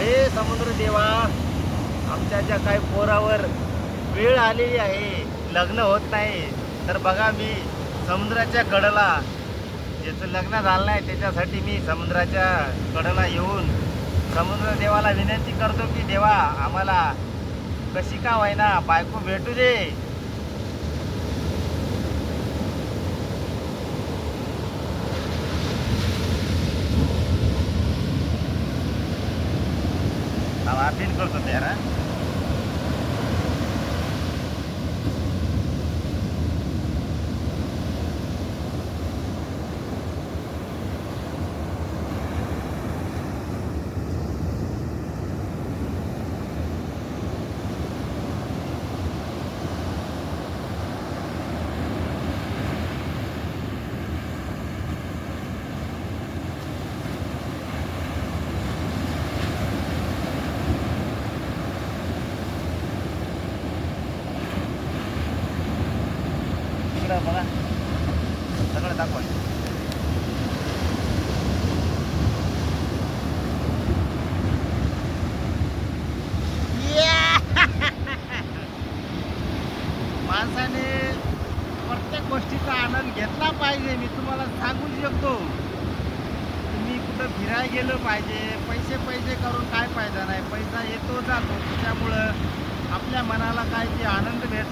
हे समुद्र देवा आमच्या ज्या काही पोरावर वेळ आलेली आहे लग्न होत नाही तर बघा मी समुद्राच्या कडेला ज्याचं लग्न झालं नाही त्याच्यासाठी मी समुद्राच्या कडेला येऊन समुद्र देवाला विनंती करतो की देवा आम्हाला कशी का होईना बायको भेटू दे अपील करतो सगळं बघा सगळं दाखवा माणसाने प्रत्येक गोष्टीचा आनंद घेतला पाहिजे मी तुम्हाला सांगू शकतो तुम्ही कुठं फिरायला गेलं पाहिजे पैसे पैसे करून काय फायदा नाही पैसा येतो जातो त्याच्यामुळं आपल्या मनाला काय ते आनंद भेट